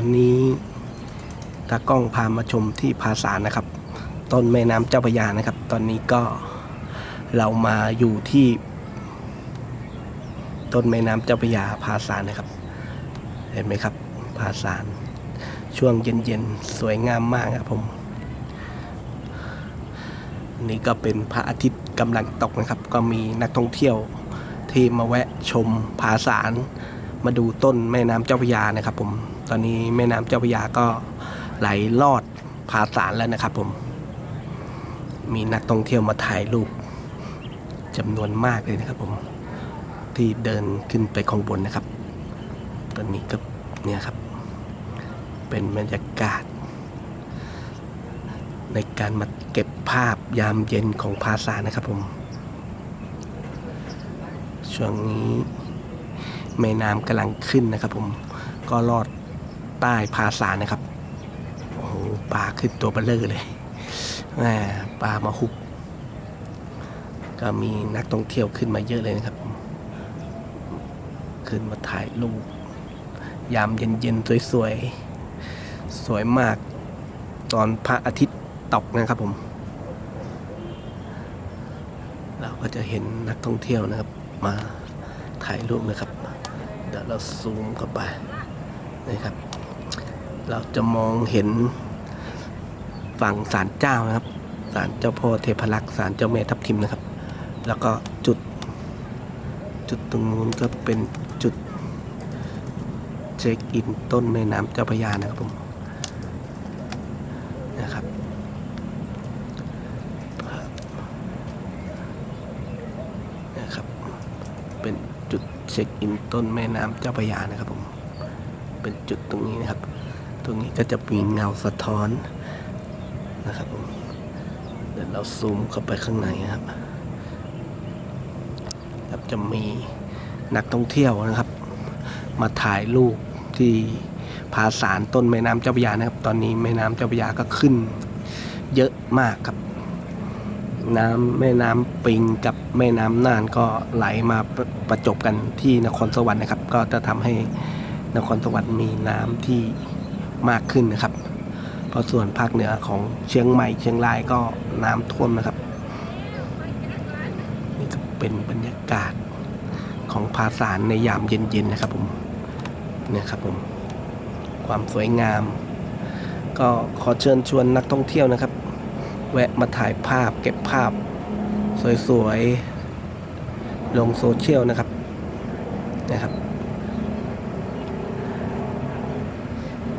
วันนี้ตากล้องพามาชมที่ภาษานะครับ ต้นแม่น้ำเจ้าพระยานะครับ ตอนนี้ก็เรามาอยู่ที่ ต้นแม่น้ำเจ้าพระยาภาษานะครับ เห็นไหมครับภาษาลช่วงเย็นๆ สวยงามมากครับผม นี่ก็เป็นพระอาทิตย์กำลังตกนะครับ ก็มีนักท่องเที่ยวที่มาแวะชมผาสาร มาดูต้นแม่น้ำเจ้าพยานะครับ ผม ตอนนี้แม่น้ำเจ้าพยาก็ไหลลอดผาสารแล้วนะครับ ผม มีนักท่องเที่ยวมาถ่ายรูปจำนวนมากเลยนะครับ ผม ที่เดินขึ้นไปข้างบนนะครับ ตอนนี้ก็เนี่ยครับ เป็นบรรยากาศ ในการมาเก็บภาพยามเย็นของภาษานะครับผม ช่วงนี้ แม่น้ำกำลังขึ้นนะครับ ผมก็ลอดใต้ภาษานะครับโอ้โหปลาขึ้นตัวเบลเลอร์เลยแมปลามาหุบก็มีนักท่องเที่ยวขึ้นมาเยอะเลยนะครับ ขึ้นมาถ่ายรูปยามเย็นๆสวยๆ สวยมากตอนพระอาทิตย์ตกนะครับผม เราก็จะเห็นนักท่องเที่ยวนะครับ มาถ่ายรูปนะครับ เราซูมเข้าไปนะครับ เราจะมองเห็นฝั่งศาลเจ้านะครับศาลเจ้าพ่อเทพรักษ์ศาลเจ้าแม่ทับทิมนะครับ แล้วก็จุด จุดตรงนู้นก็เป็นจุดเช็คอินต้นแม่น้ำเจ้าพระยานะครับผมนะครับนะครับ เป็น ช็คอินต้นแม่น้ำเจ้าพระยานะครับผมเป็นจุดตรงนี้นะครับ ตรงนี้ก็จะมีเงาสะท้อนนะครับผมเดี๋ยวเราซูมเข้าไปข้างในนะครับครับจะมีนักท่องเที่ยวนะครับ มาถ่ายรูปที่ผาสารต้นแม่น้ำเจ้าพระยานะครับ ตอนนี้แม่น้ำเจ้าพระยาก็ขึ้น เยอะมากครับ น้ำแม่น้ำปิงกับแม่น้ำน่านก็ไหลมาประประจบกันที่นครสวรรค์นะครับ ก็จะทำให้นครสวรรค์มีน้ำที่มากขึ้นนะครับ เพราะส่วนภาคเหนือของเชียงใหม่เชียงรายก็น้ำท่วมนะครับนี่ก็เป็นบรรยากาศของภาษารในยามเย็นๆนะครับผมเนี่ยครับผมความสวยงาม ก็ขอเชิญชวนนักท่องเที่ยวนะครับ แวะมาถ่ายภาพเก็บภาพ สวยๆ ลงโซเชียลนะครับนะครับ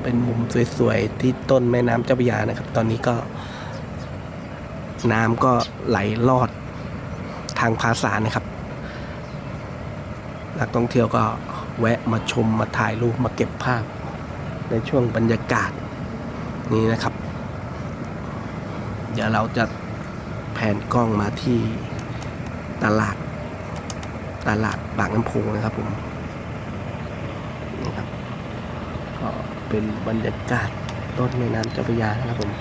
เป็นมุมสวยๆ ที่ต้นแม่น้ำเจ้าพระยานะครับ ตอนนี้ก็ น้ำก็ไหลลอดทางภาษานะครับ นักท่องเที่ยวก็แวะมาชมมาถ่ายรูปมาเก็บภาพ ในช่วงบรรยากาศนี้นะครับ เดี๋ยวเราจะแผนกล้องมาที่ตลาดตลาดบางน้ำโพนะครับผมนี่ครับก็เป็นบรรยากาศต้นแม่น้ำเจ้าพระยานะครับผม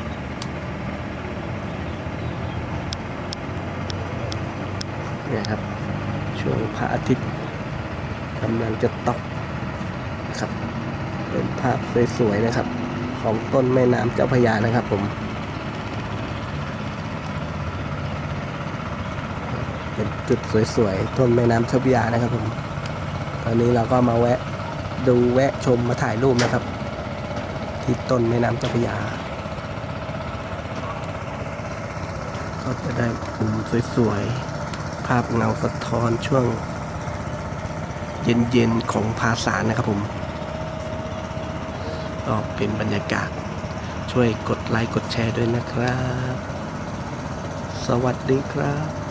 เนี่ยครับ ช่วงพระอาทิตย์กำลังจะตกนะครับ เป็นภาพสวยๆนะครับ ของต้นแม่น้ำเจ้าพระยานะครับผม เป็นจุดสวยๆต้นแม่น้ำเจ้าพระยานะครับผมตอนนี้เราก็มาแวะดูแวะชมมาถ่ายรูปนะครับ ที่ต้นแม่น้ำเจ้าพระยา ก็จะได้มุมสวยๆภาพเงาสะท้อนช่วง เย็นๆของภาษานะครับผมก็เป็นบรรยากาศช่วยกดไลค์กดแชร์ด้วยนะครับ สวัสดีครับ